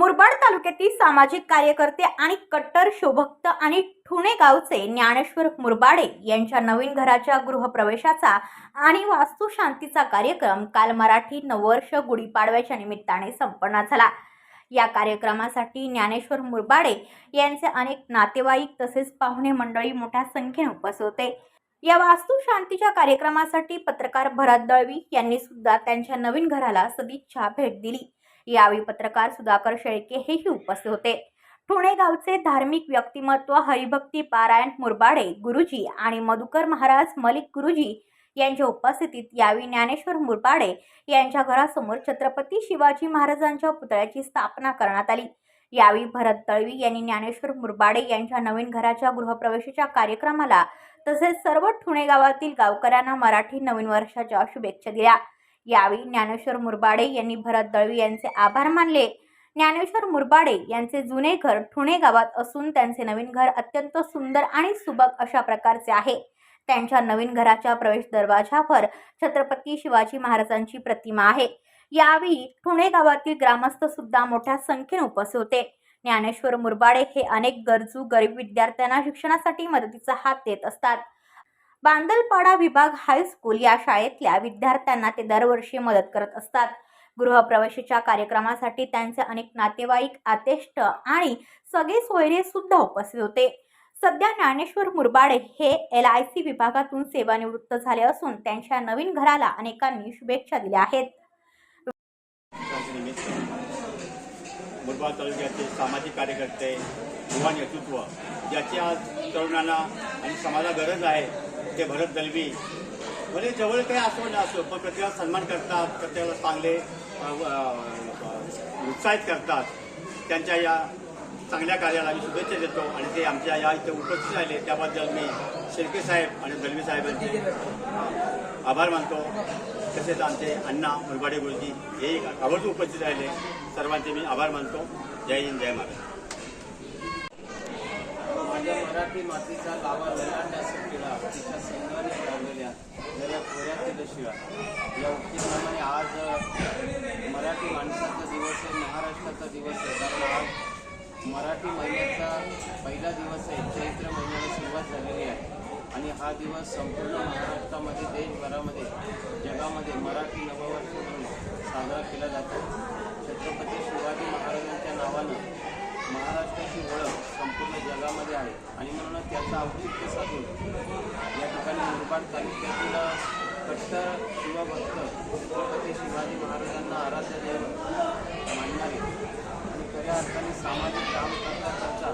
मुरबाड तालुक्यातील सामाजिक कार्यकर्ते आणि कट्टर शोभक्त आणि ठुणे गावचे ज्ञानेश्वर मुरबाडे यांच्या नवीन घराच्या गृहप्रवेशाचा आणि वास्तुशांतीचा कार्यक्रम काल मराठी नववर्ष गुढीपाडव्याच्या निमित्ताने संपन्न झाला. या कार्यक्रमासाठी ज्ञानेश्वर मुरबाडे यांचे अनेक नातेवाईक तसेच पाहुणे मंडळी मोठ्या संख्येने उपस्थित होते. या वास्तुशांतीच्या कार्यक्रमासाठी पत्रकार भरत दळवी यांनी सुद्धा त्यांच्या नवीन घराला सदिच्छा भेट दिली. यावेळी पत्रकार सुधाकर शेळके हेही उपस्थित होते. ठोणे गावचे धार्मिक व्यक्तिमत्व हरिभक्ती पारायण मुरबाडे गुरुजी आणि मधुकर महाराज मलिक गुरुजी यांच्या उपस्थितीत यावेळी ज्ञानेश्वर मुरबाडे यांच्या घरासमोर छत्रपती शिवाजी महाराजांच्या पुतळ्याची स्थापना करण्यात आली. यावेळी भरत दळवी यांनी ज्ञानेश्वर मुरबाडे यांच्या नवीन घराच्या गृहप्रवेशाच्या कार्यक्रमाला तसेच सर्व ठुणे गावातील गावकऱ्यांना मराठी नवीन वर्षाच्या शुभेच्छा दिल्या. यावेळी ज्ञानेश्वर मुरबाडे यांनी भरत दळवी यांचे आभार मानले. ज्ञानेश्वर मुरबाडे यांचे जुने घर ठुणे गावात असून त्यांचे नवीन घर अत्यंत सुंदर आणि सुबक अशा प्रकारचे आहे. त्यांच्या नवीन घराच्या प्रवेश दरवाजावर छत्रपती शिवाजी महाराजांची प्रतिमा आहे. यावेळी ठुणे गावातील ग्रामस्थ सुद्धा मोठ्या संख्येने उपस्थित होते. ज्ञानेश्वर मुरबाडे हे अनेक गरजू गरीब विद्यार्थ्यांना शिक्षणासाठी मदतीचा हात देत असतात. बांदलपाडा विभाग हायस्कूल या शाळेतल्या विद्यार्थ्यांना ते दरवर्षी मदत करत असतात. गृहप्रवेशाच्या कार्यक्रमासाठी त्यांचे अनेक नातेवाईक आतेष्ट आणि सगळे सोयरे सुद्धा उपस्थित होते. सध्या ज्ञानेश्वर मुरबाडे हे एल आय सी विभागातून सेवानिवृत्त झाले असून त्यांच्या नवीन घराला अनेकांनी शुभेच्छा दिल्या आहेत. मुरबाड तालुक्याचे सामाजिक कार्यकर्ते युवा नेतृत्व ज्याची आज तरुणांना आणि समाजाला गरज आहे. ते भरत दलवी म्हणजे जवळ काही असो ना असो पण प्रत्येकाला सन्मान करतात प्रत्येकाला चांगले उत्साहित करतात. त्यांच्या या चांगल्या कार्याला मी शुभेच्छा देतो आणि ते आमच्या या इथे उपस्थित राहिले. त्याबद्दल मी शिर्के साहेब आणि दलवी साहेबांचे आभार मानतो. तसेच आमचे अण्णा मुरबाडे गुरुजी हे आवर्जून उपस्थित राहिले. सर्वांचे मी आभार मानतो. जय हिंद जय महाराज मराठी मातीचा लावा ललांडा सुटलेला तिच्या संघाने लावलेल्या जरा खोऱ्यातील शिळा या उक्तीप्रमाणे आज अ, मराठी माणसाचा दिवस आहे महाराष्ट्राचा दिवस आहे कारण आज मराठी महिन्याचा पहिला दिवस आहे. चैत्र महिन्याला सुरुवात झालेली आहे. आणि हा दिवस संपूर्ण महाराष्ट्रामध्ये देशभरामध्ये जगामध्ये मराठी नववर्ष म्हणून साजरा केला जातो. छत्रपती शिवाजी महाराजांच्या नावानं महाराष्ट्राची ओळख संपूर्ण जगामध्ये आहे. आणि म्हणूनच त्याचं औचित्य साधून या ठिकाणी मुरबाड तालुक्यातील कट्टर शिवभक्त छत्रपती शिवाजी महाराजांना आराध्य देऊन मानणारे खऱ्या अर्थाने सामाजिक काम करता करता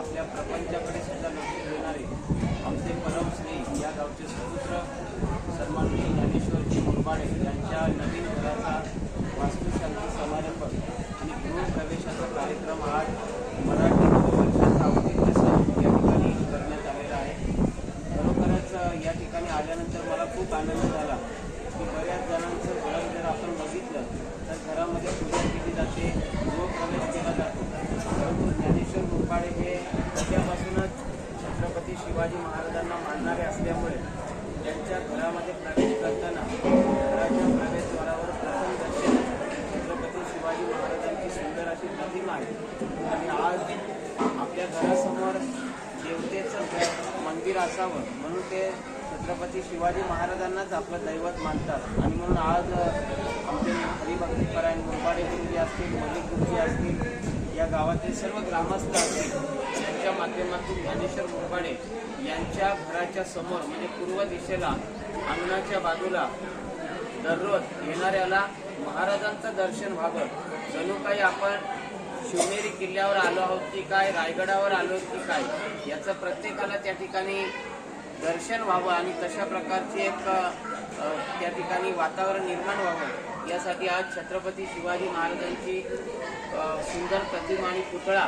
आपल्या प्रपंचाकडे सुद्धा लक्ष देणारे आमचे परमश्री या गावचे सुपुत्र सन्माननीय ज्ञानेश्वर मुरबाडे यांच्या नवीन घराचा वास्तुशांती समारंभ आणि गृहप्रवेशाचा कार्यक्रम आज मराठी नववर्षाचा औचित्य सह या ठिकाणी करण्यात आलेला आहे खरोखरच अ, या ठिकाणी आल्यानंतर मला खूप आनंद झाला की बऱ्याच जणांचं घर जर आपण बघितलं तर घरामध्ये पूजा केली जाते गृहप्रवेश केला जातो परंतु ज्ञानेश्वर मुरबाडे हे पहिल्यापासूनच छत्रपती शिवाजी महाराजांना मानणारे असल्यामुळे मंदिरामध्ये प्रवेश करताना घराच्या प्रवेशद्वारावर प्रथम दर्शन छत्रपती शिवाजी महाराजांची सुंदर अशी प्रतिमा आहे. आणि आज आपल्या घरासमोर देवतेचं मंदिर असावं म्हणून ते छत्रपती शिवाजी महाराजांनाच आपलं दैवत मानतात. आणि म्हणून आज आमचे हरिभक्तीपरायण मुरबाडे गुरुजी असतील मलिक गुरुजी असतील या गावातील सर्व ग्रामस्थ असतील त्यांच्या माध्यमातून ज्ञानेश्वर मुरबाडे यांच्या घराच्या समोर म्हणजे पूर्व दिशेला अंगणाच्या बाजूला दररोज येणाऱ्याला महाराजांचं दर्शन व्हावं. जणू काही आपण शिवनेरी किल्ल्यावर आलो आहोत की काय रायगडावर आलो की काय याचं प्रत्येकाला त्या ठिकाणी दर्शन व्हावं आणि तशा प्रकारचे एक त्या ठिकाणी वातावरण निर्माण व्हावं यासाठी आज छत्रपती शिवाजी महाराजांची सुंदर प्रतिमा आणि पुतळा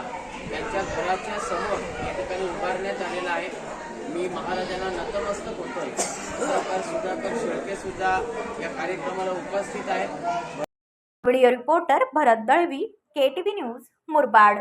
त्यांच्या घराच्या समोर या ठिकाणी उभारण्यात आलेला आहे. मी महाराजांना नतमस्तक होतोय. सरकार सुधाकर शेळके सुद्धा या कार्यक्रमाला उपस्थित आहेत. Video reporter Bharat Dalvi KTV news Murbad.